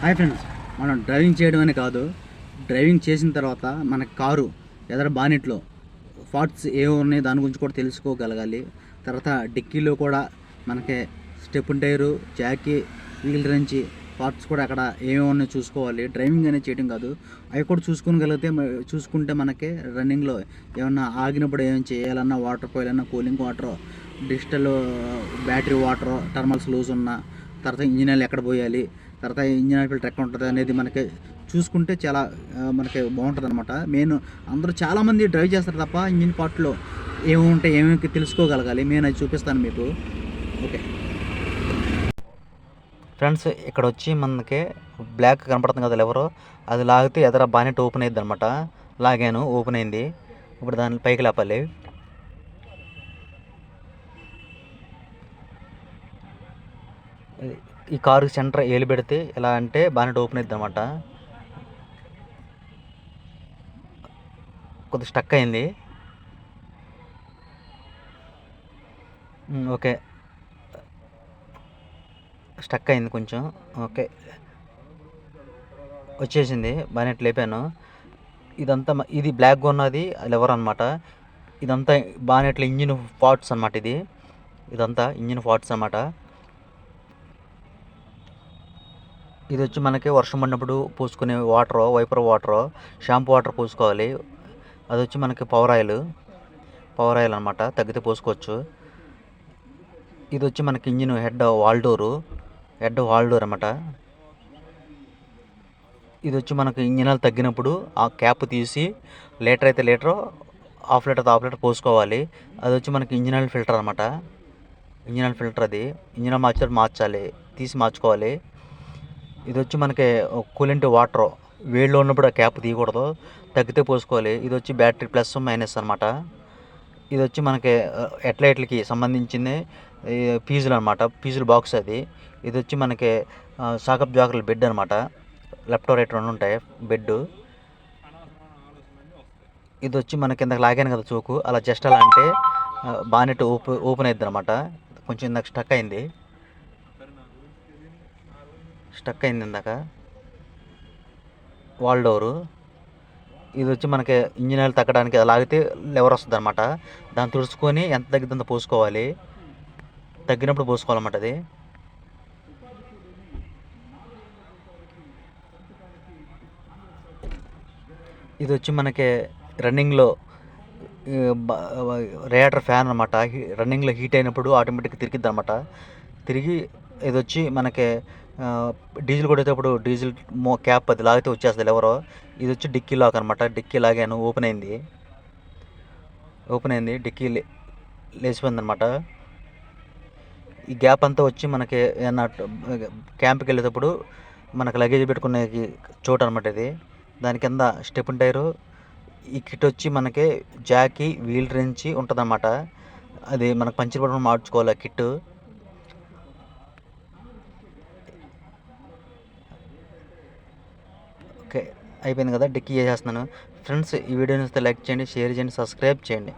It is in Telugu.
హాయ్ ఫ్రెండ్స్ మనం డ్రైవింగ్ చేయడం అని కాదు డ్రైవింగ్ చేసిన తర్వాత మన కారు ఎదర బానెట్లో ఫాల్ట్స్ ఏ ఉన్నాయి దాని గురించి కూడా తెలుసుకోగలగాలి. తర్వాత డిక్కీలో కూడా మనకి step tyre jack wheel wrench parts కూడా అక్కడ ఏమేమి ఉన్నాయో చూసుకోవాలి. డ్రైవింగ్ అనేది చేయడం కాదు అవి కూడా చూసుకోగలిగితే చూసుకుంటే మనకి రన్నింగ్లో ఏమన్నా ఆగినప్పుడు ఏమైనా చేయాలన్నా water పోయాలన్నా cooling water digital battery water terminals loose ఉన్నా తర్వాత ఇంజిన్ ఆయిల్ ఎక్కడ పోయాలి తర్వాత ఇంజిన్ ఆయిల్ ఫిల్టర్ ఎక్కడ ఉంటుంది అనేది మనకి చూసుకుంటే చాలా మనకి బాగుంటుంది అనమాట మెయిన్ అందరూ చాలామంది డ్రైవ్ చేస్తారు తప్ప ఇంజిన్ పార్ట్లో ఏముంటాయి ఏమేమి తెలుసుకోగలగాలి. నేను అది చూపిస్తాను మీకు. ఓకే ఫ్రెండ్స్ ఇక్కడ వచ్చి మనకి బ్లాక్ కనపడుతుంది కదా ఎవరో అది లాగితే ఎదర బానెట్ ఓపెన్ అయ్యింది అనమాట లాగాను ఓపెన్ అయింది. ఇప్పుడు దాన్ని పైకి లేపాలి. అది ఈ కారు సెంటర్ ఏలు పెడితే ఎలా అంటే బానెట్ ఓపెన్ అయింది అనమాట కొద్దిగా స్టక్ అయింది. ఓకే. స్టక్ అయింది కొంచెం. ఓకే. వచ్చేసింది. బానెట్ లేపాను. ఇదంతా ఇది బ్లాక్గా ఉన్నది లెవర్ అనమాట ఇదంతా బానెట్ల ఇంజిన్ పార్ట్స్ అనమాట ఇది. ఇదంతా ఇంజిన్ పార్ట్స్ అనమాట ఇది వచ్చి మనకి వర్షం పడినప్పుడు పోసుకునే water wiper water shampoo water పోసుకోవాలి. అది వచ్చి మనకి పవర్ ఆయిల్ పవర్ ఆయిల్ అనమాట తగ్గితే పోసుకోవచ్చు. ఇది వచ్చి మనకి engine head wall door head wall door అనమాట ఇది వచ్చి మనకు ఇంజిన్ తగ్గినప్పుడు ఆ క్యాప్ తీసి లీటర్ అయితే litre half litre half litre పోసుకోవాలి. అది వచ్చి మనకి ఇంజనాల్ ఫిల్టర్ అనమాట ఇంజనాల్ ఫిల్టర్ అది. ఇంజనాల్ మార్చాలి మార్చాలి తీసి మార్చుకోవాలి. ఇది వచ్చి మనకి కూలింట్ వాటర్ వేడిలో ఉన్నప్పుడు ఆ క్యాప్ తీయకూడదు. తగ్గితే పోసుకోవాలి. ఇది వచ్చి బ్యాటరీ ప్లస్ మైనస్ అనమాట ఇది వచ్చి మనకి ఎట్లైట్లకి సంబంధించింది ఈ ఫీజులు అనమాట ఫీజుల బాక్స్ అది. ఇది వచ్చి మనకి సాకప్ జాకర్ల బెడ్ అనమాట లెఫ్ట్ రైట్ రెండు ఉంటాయి బెడ్ ఇది వచ్చి మన కిందకి లాగాను కదా చూకు. అలా జస్ట్ అలా అంటే బానెట్ ఓపెన్ ఓపెన్ అవుతుంది అనమాట కొంచెం ఇందాక స్టక్ అయింది. స్టక్ అయింది ఇందాక. వాల్ డోరు ఇది వచ్చి మనకి ఇంజిన్ ఆయిల్ తగ్గడానికి అది లాగితే లెవర్ వస్తుంది అనమాట దాన్ని తుడుచుకొని ఎంత తగ్గిందో పోసుకోవాలి. తగ్గినప్పుడు పోసుకోవాలన్నమాట అది. ఇది వచ్చి మనకి రన్నింగ్లో రేటర్ ఫ్యాన్ అనమాట రన్నింగ్లో హీట్ అయినప్పుడు ఆటోమేటిక్గా తిరిగిద్ది అనమాట తిరిగి ఇది వచ్చి మనకి డీజిల్ కొట్టేటప్పుడు డీజిల్ మో క్యాప్ అది లాగితే వచ్చేస్తుంది ఎవరో. ఇది వచ్చి డిక్కీ లాక్ అనమాట డిక్కీ లాగాను ఓపెన్ అయింది. ఓపెన్ అయింది. డిక్కీ లే లేచిపోయింది అనమాట ఈ గ్యాప్ అంతా వచ్చి మనకి ఏమన్నా క్యాంప్కి వెళ్ళేటప్పుడు మనకు లగేజ్ పెట్టుకునే చోటు అనమాట ఇది. దాని కింద స్టెప్ టైరు. ఈ కిట్ వచ్చి మనకి జాకీ వీల్ రెంచి ఉంటుందన్నమాట. అది మనకు పంచర్ పడడం మార్చుకోవాలి ఆ కిట్ ఓకే అయిపోయింది కదా డిక్కీ చేసేస్తున్నాను. ఫ్రెండ్స్ ఈ వీడియో నచ్చితే లైక్ చేయండి షేర్ చేయండి సబ్స్క్రైబ్ చేయండి.